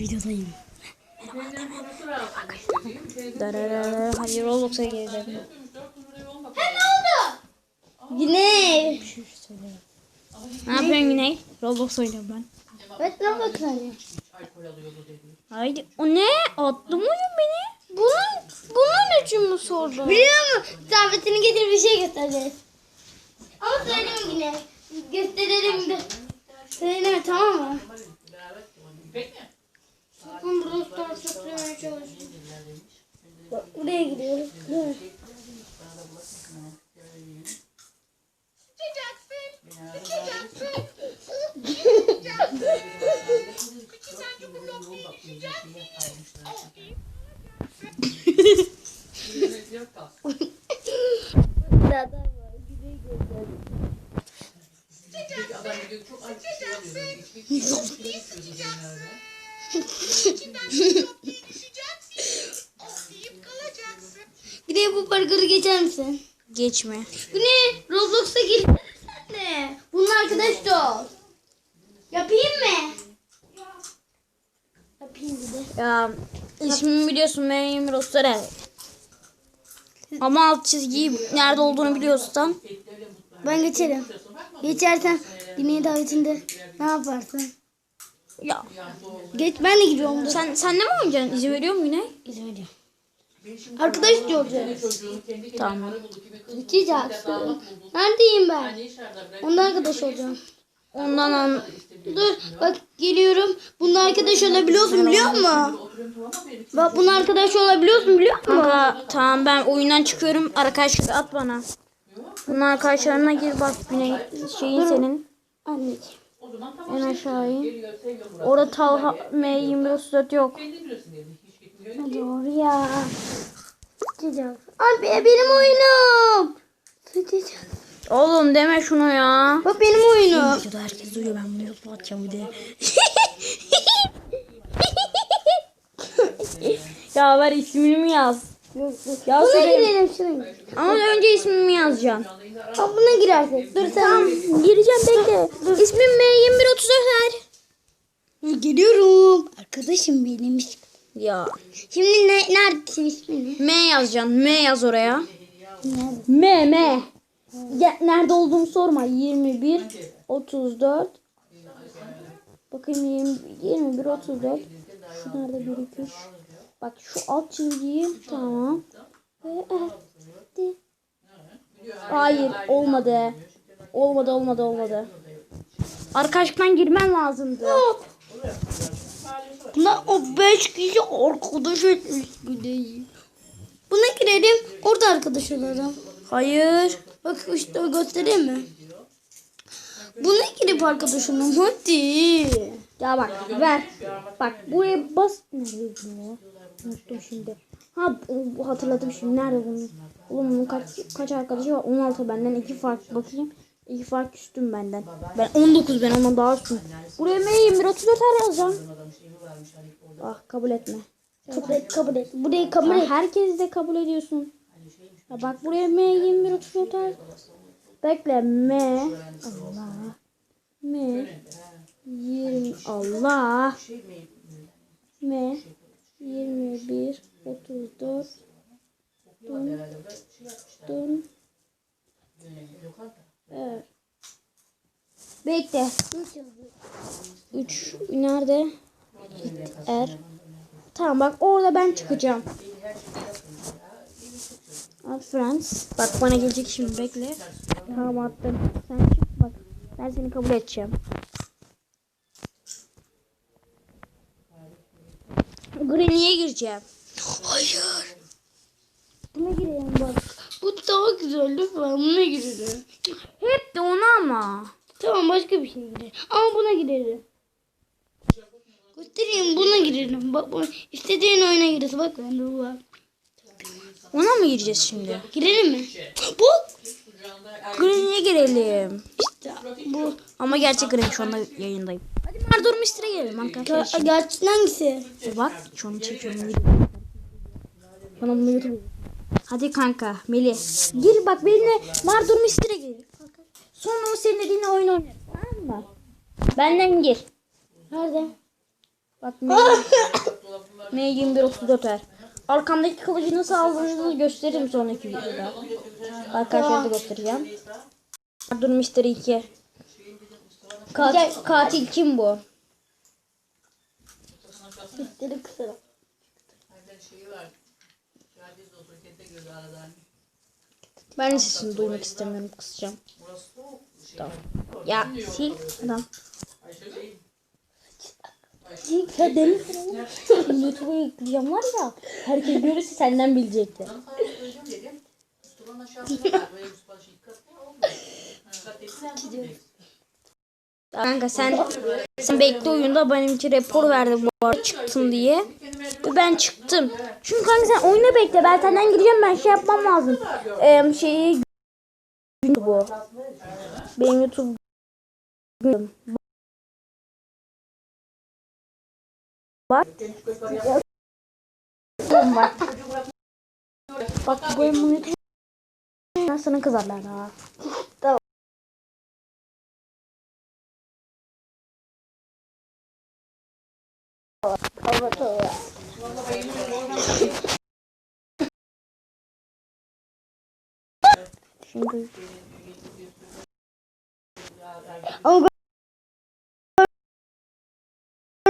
Videodayım. Şey Darara. Hadi Roblox'a girelim. He ne oldu? Güney. Ne yapıyorsun Güney? Roblox oynuyorum ben. Evet ne bakın Haydi. O ne? Attı mı beni? Bunun, bunun için mi sordun? Biliyor musun? Tabletini getir bir şey göstereceğiz. Ama söyleme yine. Gösterelim de. Söyleme tamam mı? Sakın Brawl Stars yapmaya çalışın. Bak buraya gidiyoruz. Dur. Daha da var. Güzel göster. Bir de bu parkuru geçer misin? Geçme. Bu ne? Roblox'a gir. Sen de. Bunun arkadaş da ol. Yapayım mı? Yapayım bir de. Ya ismimi biliyorsun benim Rostere. Ama alt çizgiyi nerede olduğunu biliyorsan Ben geçerim. Geçersen dinleyin davetinde ne yaparsın? Ya Geç ben de gidiyorum. Dur. sen sen ne mi oynayacaksın? İzin veriyor mu Güney? İzin veriyorum. Arkadaş diyoruz. Tamam. Geçeceksin. Neredeyim ben? Ondan arkadaş olacağım. Ondan an Dur bak geliyorum. Bununla arkadaş olabiliyorsun biliyor musun? Bak bununla arkadaş olabiliyorsun biliyor musun? Kanka tamam ben oyundan çıkıyorum. Arkadaşlık at bana. Bunun arkadaşlarına gir bak şeyin senin. Anneciğim. En aşağı in. Orada Talha M2034 yok. Doğru ya. Sıcak. Abi benim oyunum. Sıcak. Oğlum deme şunu ya. Bak benim oyunum. Videoda herkes duyuyor ben bunu YouTube'a atacağım bir de. ya ver ismini mi yaz? Ya Buna söyle. girelim şuna girelim. Ama önce ismimi yazacaksın. Bak buna girersek. Dur sen. Gireceğim bekle. İsmim M2134 Dur, Geliyorum. Arkadaşım benim. Ya Şimdi ne, neredesin ismin ne? M yazacaksın. M yaz oraya. M M. Ya, nerede olduğumu sorma. 21 34 Bakayım 20, 21 34 Şu nerede 1 2 3 Bak şu alt çizgiyi tamam. Ve etti. Hayır olmadı. Olmadı olmadı olmadı. Arkadaşlıktan girmen lazımdı. Buna o beş kişi arkadaş etmiş gideyim. Buna girelim. Orada arkadaş olalım. Hayır. Bak işte göstereyim mi? Buna girip arkadaş olalım. Hadi. Ya bak ver. Bak buraya bas. Unuttum şimdi. Ha hatırladım şimdi. Nerede bunun? Oğlum bunun kaç, kaç arkadaşı var? 16 benden. 2 fark bakayım. 2 fark üstüm benden. Ben 19 ben ondan daha üstüm. Buraya M21 34 her yazacağım. Ah kabul etme. Kabul et, kabul et. Burayı kabul et. herkes de kabul ediyorsun. Ya bak buraya M21 34 her. Bekle M. Allah. M. 20 Allah. M. 21 34 Dön. Dön. Evet. Bekle. 3 nerede? Er. Tamam bak orada ben çıkacağım. At friends. Bak bana gelecek şimdi bekle. Tamam attım. Sen çık bak. Ben seni kabul edeceğim. Granny'e gireceğim. Hayır. Buna girelim bak. Bu daha güzel lütfen buna girelim. Hep de ona ama. Tamam başka bir şey girelim. Ama buna girelim. Göstereyim buna girelim. Bak bu istediğin oyuna gireriz. Bak bende bu var. Ona mı gireceğiz şimdi? Girelim mi? Bu Granny'e girelim. işte bu. Ama gerçek Granny şu anda yayındayım. Hadi Mardor Mystery'e gelelim arkadaşlar. Ger- Gerçekten hangisi? E Bak şu an çekiyorum. Bana bunu YouTube. Hadi kanka Melih. Gir bak benimle Mardor Mystery'e gir. Sonra o senin dediğin oyun oynarız. Tamam mı? Benden gir. Nerede? Bak M, M2134 er. Arkamdaki kılıcı nasıl aldığınızı gösteririm sonraki videoda. Arkadaşlar da göstereceğim. Dur Mr. 2. Katil, katil kim bu? Dedi kısa. Ben sesini duymak istemiyorum kısacağım. Tamam. Ya sil adam. Ya deli? YouTube'a yükleyeceğim var ya. Herkes görürse senden bilecekti. Kanka sen sen bekle oyunda benimki rapor verdi bu arada çıktım diye. Ve ben çıktım. Çünkü kanka sen oyuna bekle. Ben senden gireceğim ben şey yapmam lazım. Ee, şeyi bu. Benim YouTube Bak. Bak. Bak bu benim Ben sana kızarlar ha. Şimdi Ama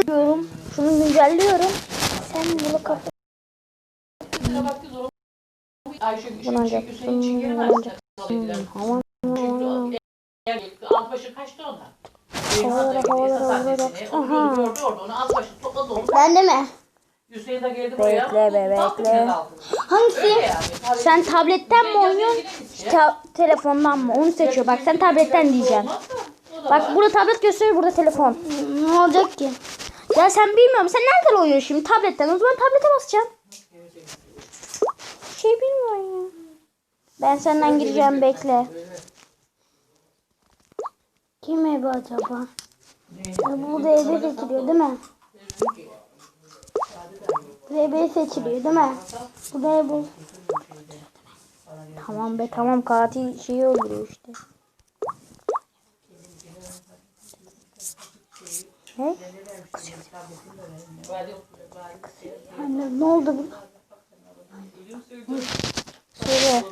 diyorum. Şunu güncelliyorum. Sen bunu kapat. Ayşe Bunu şey, alacaksın. Hüseyin için Bunu giremez. alacaksın. Hava. Alt başı kaçtı onlar. Havalara, havalara, havalara. Aha. Onu gördü orada. Onu alt başı topladı onu. ben de mi? Hüseyin de geldi buraya. Bekle be, bekle. Hangisi? Yani. Sen tabletten mi oynuyorsun? Ta- telefondan mı? Onu seçiyor. Bak sen tabletten diyeceksin. Bak burada tablet gösteriyor, burada telefon. Ne olacak ki? Ya sen bilmiyorum. Sen nereden oynuyorsun şimdi? Tabletten. O zaman tablete basacaksın. Şey bilmiyorum ya. Ben senden gireceğim bekle. Kim evi acaba? Ya bu da evi seçiliyor değil mi? Bu evi seçiliyor değil mi? Bu da evi. Tamam be tamam katil şeyi öldürüyor işte. Ne? Anne ne oldu bu? Söyle.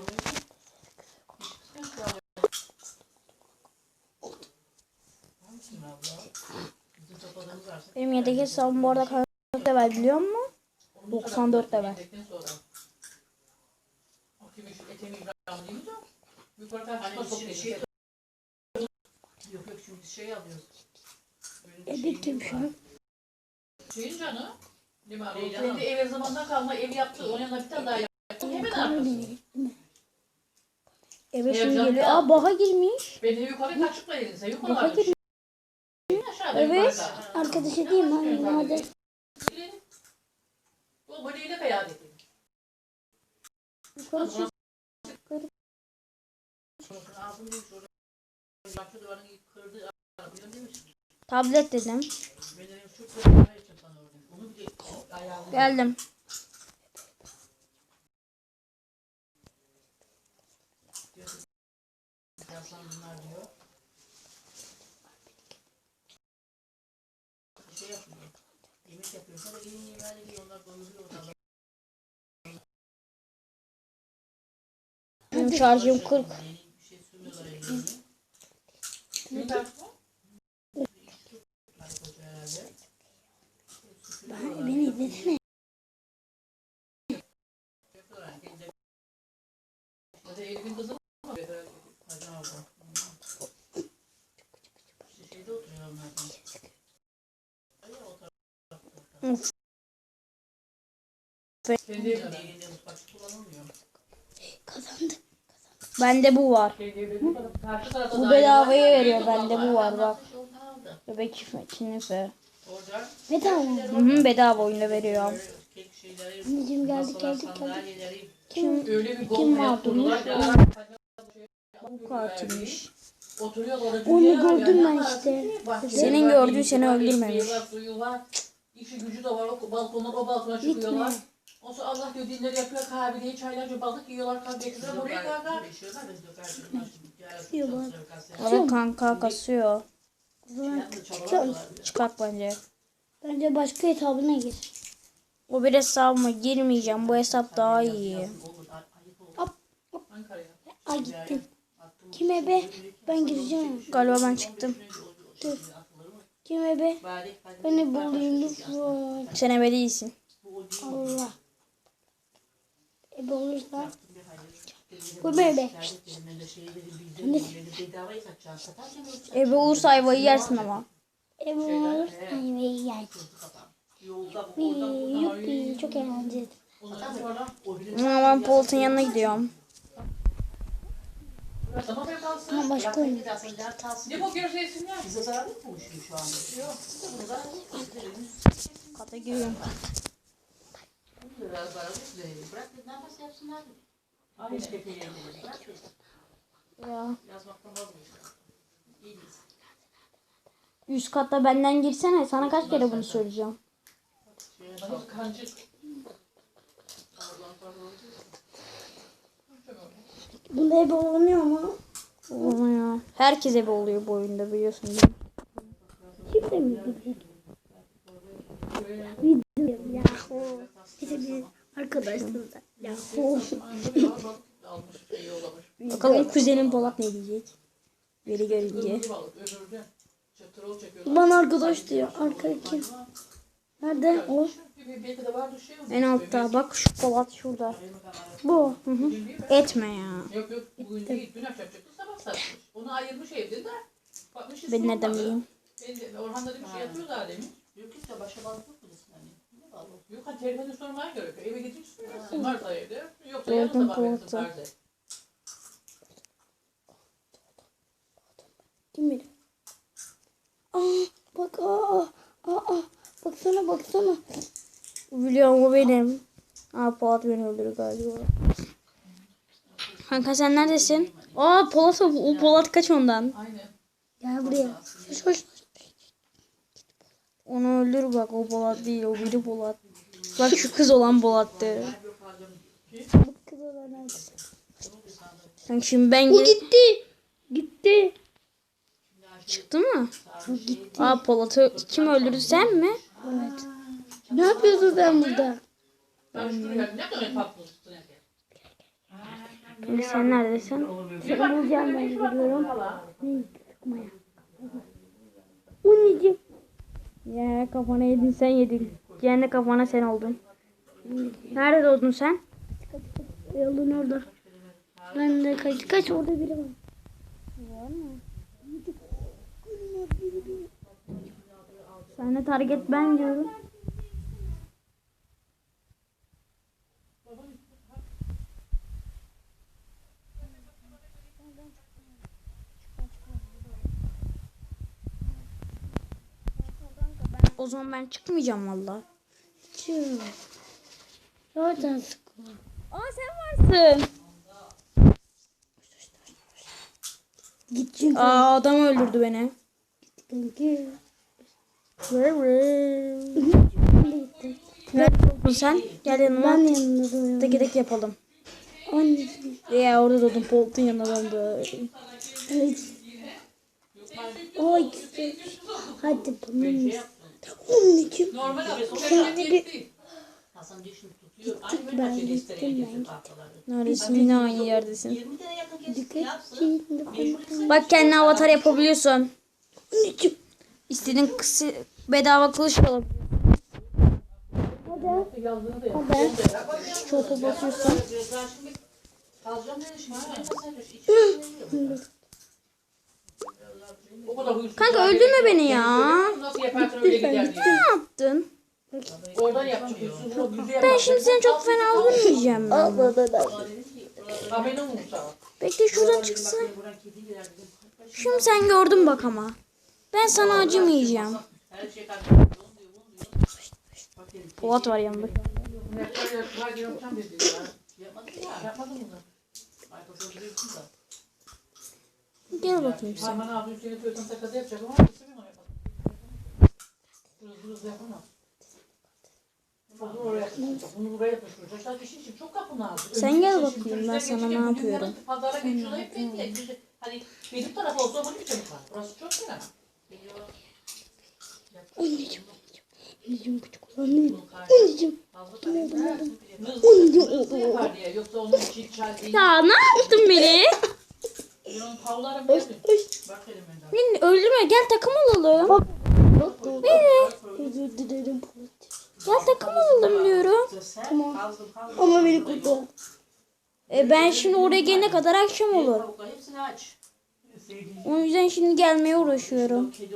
Benim yedek hesabım bu arada kaç level biliyor musun? 94 level. Şey- Yok yok şey alıyoruz. Evi kim şu an? Şeyin canı. Kendi ev her zamandan kalma ev yaptı. Onun yanına bir tane daha yaptı. Hemen arkası. Eve şimdi geliyor. Aa baga girmiş. Beni yukarı kaçıkla elin. Sen yukarı girmiş. Evet. Arkadaşı değil mi? Hadi. Bu. Yukarı çık. Kırdığı biliyor musun? Tablet dedim. Ben dedim şu kırdığı için sana orada. Onu bir de ayağını Geldim. yapsam bunlar diyor. Şey yapmıyor. Yemek yapıyor. Sonra gelin yemeğine gidiyor. Onlar doyuruyor orada. Benim şarjım 40. Bir şey sürmüyorlar ellerini. Ne dersin? Hoca herhalde. Beni izlesene. Elif'in kızı mı? Hadi abla. İşte şeyde oturuyor onlardan. Ay, o tarafta. Kendi evinde elinde mutfakçı kullanılmıyor. Kazandık. Bende bu var. Bu bedavaya veriyor. Bende bu var bak. Bebek. Orada Bedava. Hı hı bedava oyunda veriyor. Anneciğim geldik geldik geldik. Kim? Kim ya. Bu katilmiş. Oturuyor orada. Onu gördüm ben işte. Senin gördüğün seni öldürmemiş. İşi gücü de var. O balkondan o balkona çıkıyorlar. O sonra Allah diyor dinleri yapıyor kahve diye çaylarca balık yiyorlar kahve getiriyorlar. Buraya kanka. Evet kanka kasıyor. Çıkart bence. Bence başka hesabına gir. O bir hesabıma girmeyeceğim. Bu hesap daha iyi. Hop. Ankara'ya. Ay gittim. Kime be? Ben gireceğim. Galiba ben çıktım. Dur. Kime be? Beni bulayım lütfen. Sen eve değilsin. Allah. Ebe olursa. Bu bebe. Ne? Eve olursa ayvayı yersin ama. Ebe olursa ayvayı yersin. Yuppi yuppi çok eğlenceli. Ama ben Polat'ın yanına gidiyorum. Ha başka oyun. Kata giriyorum. Zarar zarar yok. Bırak ne yaparsa yapsınlar. Aynı tepeye gidelim. Bırak ya. Ya. Yazmaktan vazgeçtim. İyiyiz. Üst katta benden girsene. Sana kaç kere bunu söyleyeceğim. Bana kancık. Bunda ebe olunuyor mu? Olmuyor. Herkes ebe oluyor bu oyunda biliyorsun değil mi? Kimse mi yahu. İşte biz arkadaşlarız. Yahu. Bakalım kuzenim Polat ne diyecek. Veri görünce. Bana arkadaş diyor. Arka kim? Nerede? O. Bir şey. En altta bak şu Polat şurada. Bu. Hı hı. Etme ya. Yok yok. Dün. Onu ayırmış evde de. Ben sormadı. bileyim? Orhan da demiş yatıyor daha demin. Yok ya başka balık yok hani telefonu sormaya gerekiyor. Eve gidince söylersin. Varsa evde. Yoksa yarın sabah verirsin tarzı. Kim bilir? Aa bak aa aa aa. Baksana baksana. Biliyorum o benim. Aa Polat beni öldürür galiba. Kanka sen neredesin? Aa Polat o Polat kaç ondan. Aynen. Gel buraya. Hoş hoş. Onu öldür bak o Polat değil o biri Polat. Bak şu kız olan Polat'tı. Bu kız olan. Kanka şimdi ben gelip gitti. Gitti. çıktı mı? Bu gitti. Aa Polat'ı kim öldürdü sen mi? Evet. Ne yapıyorsun sen burada? Ben tatlısın. Şimdi sen neredesin? Seni bulacağım ben gidiyorum. Ne? Sıkmaya. Anneciğim. Ya kafana yedin sen yedin. Kendi kafana sen oldun. Nerede doğdun sen? Yolun orada. Ben de kaç kaç orada biri var. Sen de target ben diyorum. O zaman ben çıkmayacağım valla. Çık. Oradan sıkma. Aa sen varsın. Git çünkü. Aa adam öldürdü beni. Kanki. Nerede Ben doğdun sen? Gel Ben yanıma. yanında duruyorum. Tek tek yapalım. Anneciğim. Ya orada doğdum. Polt'un yanında ben de. Evet. Güzel. Hadi bunun. Normal abi. Sen de bir- değil. Hasan dişini tutuyor. Aynı ben böyle gittim, gösteriyor ben kesin tahtaları. Neredesin? Yine aynı yerdesin. 20 tane yakın kesin Dikkat yapsın. Bak kendine avatar yapabiliyorsun. Anneciğim. İstediğin kısı, bedava kılıç alabiliyorsun. Hadi. Yazdığını da yap. Hadi. Çopa basıyorsun. Şimdi kalacağım dedi şimdi. İçine O kadar huysuz. Kanka öldürme beni ya. Nasıl yaparsın öyle gider diye. Ne yaptın? Oradan yapacak Ben şimdi seni çok fena öldürmeyeceğim ben. Haberin olmuş sana. Bekle şuradan çıksın. Şimdi sen gördün bak ama. Ben sana acımayacağım. Şey. Polat var yanımda. Yapmadım yapacağım dedi ya. Yapmadık ya. Yapmadın mı? Gel bakayım sen. Bana abi Hüseyin'e söylesen sakata yapacak ama istemiyorum yapalım. Hızlı hızlı yapamam. Bunu oraya yapmış. Bunu buraya yapmış. Çocuklar bir şey için çok kapı lazım. Sen gel Önümüzde bakayım, ben sana ne yapıyorum? Pazara geçiyorlar hep Hani benim taraf olsa bunu bir var. Burası çok fena. Anneciğim. Anneciğim küçük olan. Anneciğim. Ya ne yaptın beni? Onun tavları böyle. Bak elim ben Beni öldürme gel takım olalım. Beni. Özür dilerim. Gel takım olalım diyorum. Tamam. Ama beni kurtar. E ben şimdi oraya gelene kadar akşam olur. Hepsini aç. O yüzden şimdi gelmeye uğraşıyorum. Şey.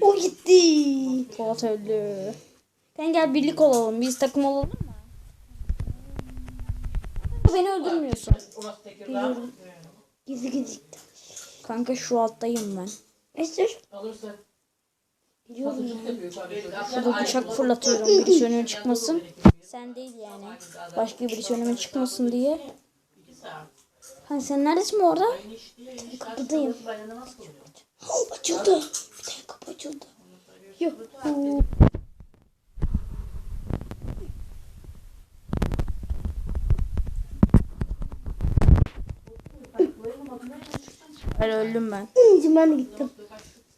O gitti. Polat öldü. Sen gel birlik olalım. Biz takım olalım? Beni öldürmüyorsun. Gizli gizli. Kanka şu alttayım ben. Esir. Biliyorum ya. Şurada bıçak fırlatıyorum. Birisi önüme çıkmasın. Sen değil yani. Başka birisi önüme çıkmasın diye. İki saat. Ha sen neredesin bu arada? Kapıdayım. Dayanamaz kalıyor. Açıldı. Bir tane kapı açıldı. Yok. Ben öldüm ben. Anneciğim ben de gittim.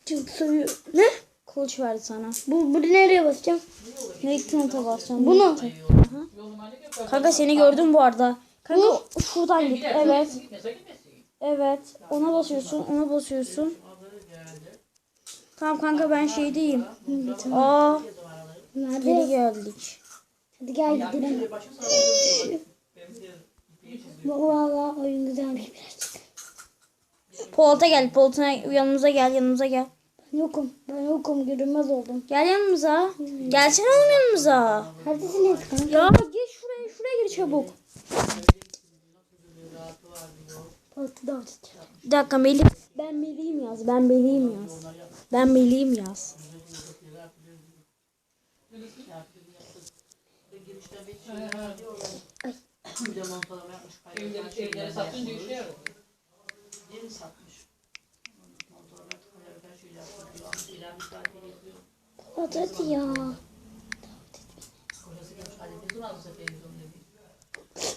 Çok soruyor. Ne? Kılıç verdi sana. Bu, bu nereye basacağım? Ne gittin basacağım. Bunu. Ki Kanka seni gördüm bu arada. Kanka şuradan git. Evet. Evet. Ona basıyorsun. Ona basıyorsun. Tamam kanka ben şeydeyim. Aa. Geri Nerede? geldik. Hadi gel gidelim. Valla oyun güzelmiş birazcık. Polat'a gel. Polat'a yanımıza gel. Yanımıza gel. Ben yokum. Ben yokum. Görünmez oldum. Gel yanımıza. Gelsene oğlum yanımıza. Neredesiniz kanka? Ya gir şuraya. Şuraya gir çabuk. Altı da. Bir dakika Melih. Ben Melih'im yaz. Ben Melih'im yaz. Ben Melih'im yaz. Bir de montalama yapmış. Evleri, evleri işe yaradı. Yeni satmış. Şey hadi ya.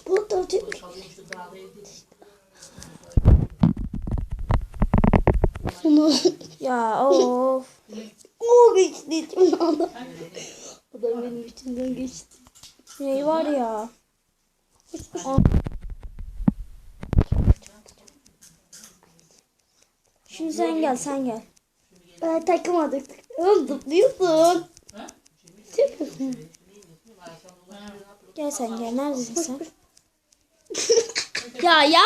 Bu da evde. Bunu. Ya of. O geçti içimden adam. Adam benim içimden geçti. Ne var ya. Aa. Şimdi sen gel sen gel. Ben takamadık. Oğlum zıplıyorsun. Ne yapıyorsun? Gel sen gel. Neredesin sen? ya.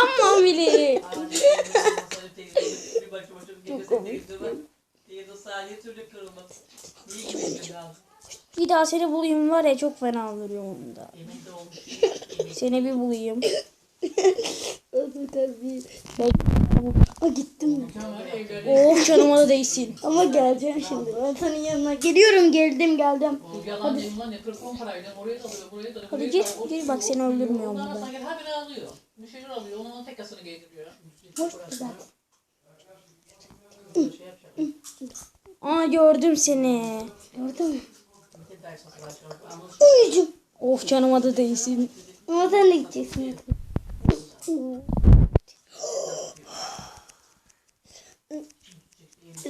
Bir başıma çok lazım? Bir daha seni bulayım var ya çok fena oluyor onda. Seni bir bulayım. Öldüm tabii. Aa gittim. Oh canıma da değsin. Ama geleceğim şimdi. Ben senin yanına. Geliyorum geldim geldim. Bu yalan değil lan ne 40 10 parayla oraya da alıyor buraya da alıyor. Hadi buraya gir, bak seni öldürmüyorum Ondan burada. sonra gel haberi alıyor. Bir şeyler alıyor. Onun onun tekasını giydiriyor. Hoş güzel. Aa gördüm seni. Anladın Anneciğim. Of canıma da değsin. Ama sen de gideceksin.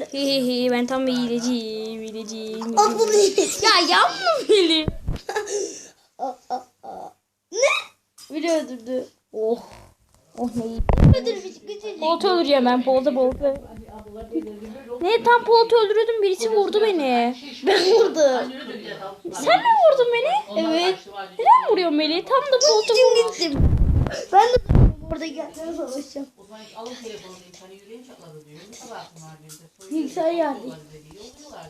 Hehehe ben tam bir hileciyim, hileciyim. Aslı değil. Ya yapma Melih. Aa, aa, aa. Ne? Biri öldürdü. Oh. Oh ne iyi. Öldürmüş küçücük. Öldüreceğim ben Polat'ı Polat'ı. Ne tam Polat'ı öldürüyordum birisi vurdu beni. Ben vurdum. Sen mi vurdun beni? Evet. Neden vuruyorsun Melih? Tam da Polat'ı vurmuş. Gittim. Ben de orada geldim savaşacağım. O zaman alın telefonu hani yüreğim çatladı Bilgisayar diyor.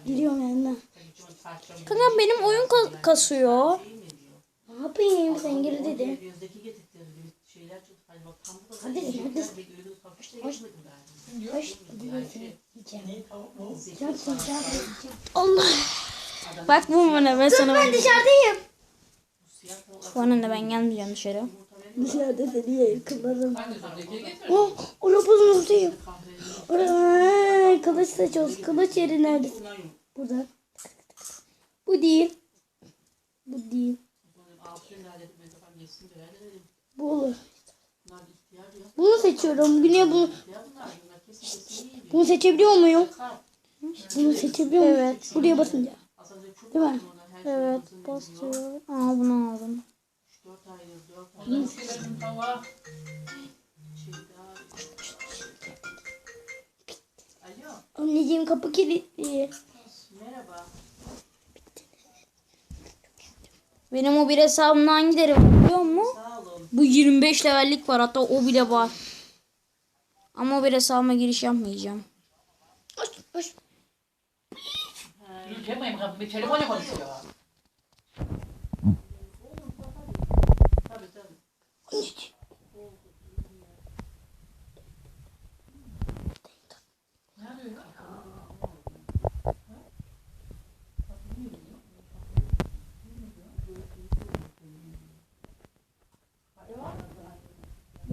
Giriyorum yanına. Kanka benim oyun ka- kasıyor. Ne yapayım sen gir dedi. Hadi hadi. Hoş hoş. Allah. Bak bu bana ben sana Ben dışarıdayım. Bana ne ben gelmeyeceğim dışarı. Dışarıda seni getir? Oh, orapızın oradayım. Oraya kılıç seçiyoruz. Kılıç yeri nerede? Burada. Bu değil. Bu değil. Bu olur. Bunu seçiyorum. Güne bunu. Bunu seçebiliyor muyum? Bunu seçebiliyor muyum? Evet. Buraya basınca. Değil mi? şey Evet uzun basıyor. Aa bunu aldım. Şeylerin tava. Alo, Anneciğim kapı kilitli. merhaba. Benim o bir hesabımda hangileri var biliyor musun? Bu 25 levellik var hatta o bile var. Ama o bir hesabıma giriş yapmayacağım. Aç. Yapmayayım kapı. Bir telefonla konuşuyor. Tabii tabii. Gel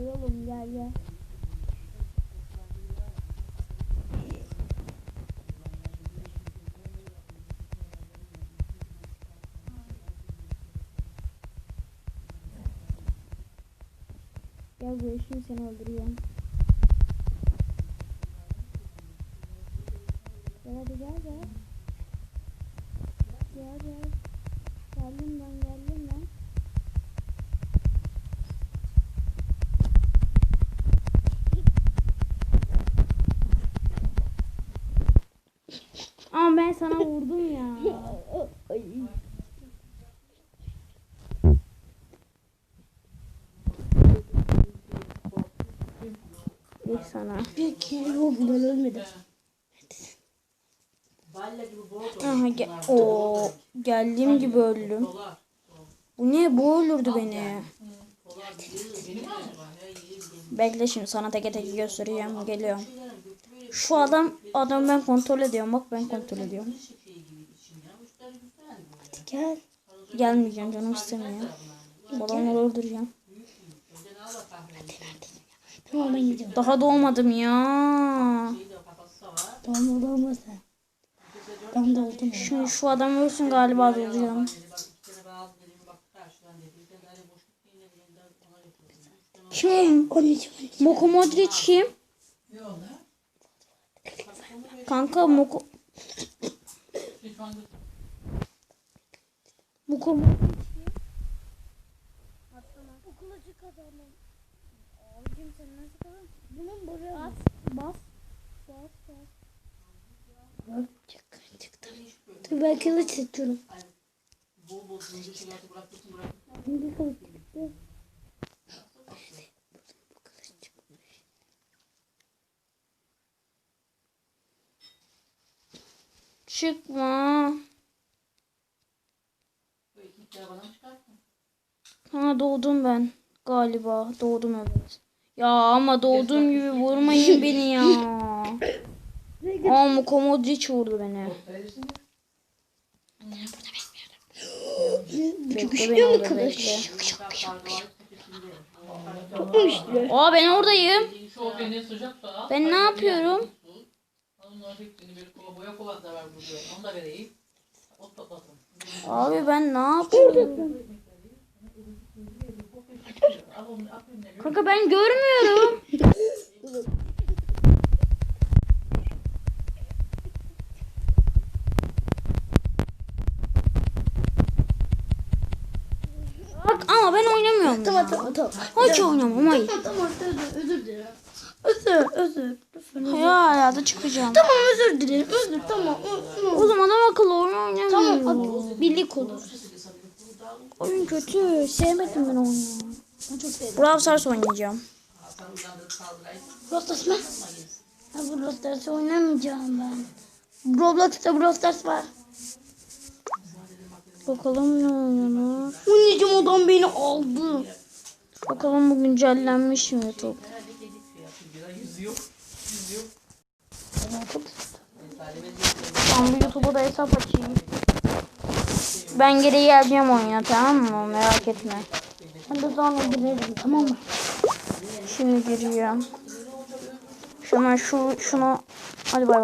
oğlum gel gel. Gel şimdi seni öldürüyorum. Gel hadi gel gel. Gel gel. Geldim ben geldim ben. Ama ben sana vurdum ya. Bir sana. Bir kere yok ben ölmedim. Aha gel. Oo, geldiğim gibi öldüm. Bu ne? Bu öldürdü beni. İyi, iyi. Bekle şimdi sana teke tek göstereceğim. Geliyorum. Şu adam adam ben kontrol ediyorum. Bak ben kontrol ediyorum. Böyle. Gel. Gelmeyeceğim canım istemiyor. Bu adamları öldüreceğim. Tamam ben gideceğim. Daha doğmadım ya. Tamam olmaz sen. Ben de oldum. Şimdi şu adam ölsün galiba götürdüm. Kim? Moko Modric kim? Yok lan. Kanka Moko Şu Moko Modric. Okula çık adamım. Bunun buraya bas. Bas. Bas bas. Çık çıktım. Dur ben kılıç seçiyorum. Bol bol zincir. Bir kılıç çıktı. Çıkma. Ha doğdum ben. Galiba doğdum evet. Ya ama doğduğum gibi vurmayın beni ya. Aa Moko Modric vurdu beni. Bekle. Aa ben oradayım. Ben ne yapıyorum? Abi ben ne yapıyorum? Al onu aferin ne Kanka ben görmüyorum. Bak ama ben oynamıyorum. Tamam tamam tamam. Hiç oynamam hayır. Tamam özür, özür dilerim. Özür özür. Lütfen özür. Ya hayata çıkacağım. Tamam özür dilerim. Özür tamam. O zaman adam akıllı oyun oynamıyorum. Tamam. Birlik olur. Oyun kötü. Sevmedim ben oyunu. Ben çok sevdim. Brawl Stars oynayacağım. Brawl Stars mı? Ben Brawl Stars oynamayacağım ben. Roblox'ta Brawl Stars var. Bakalım ne oyunu. Anneciğim adam beni aldı. Bakalım bu güncellenmiş mi YouTube? Ben bu YouTube'a da hesap açayım. Ben geri geleceğim oyuna tamam mı? Merak etme. Ben de sonra girerim tamam mı? Şimdi giriyorum. Şuna şu şunu hadi bay bay.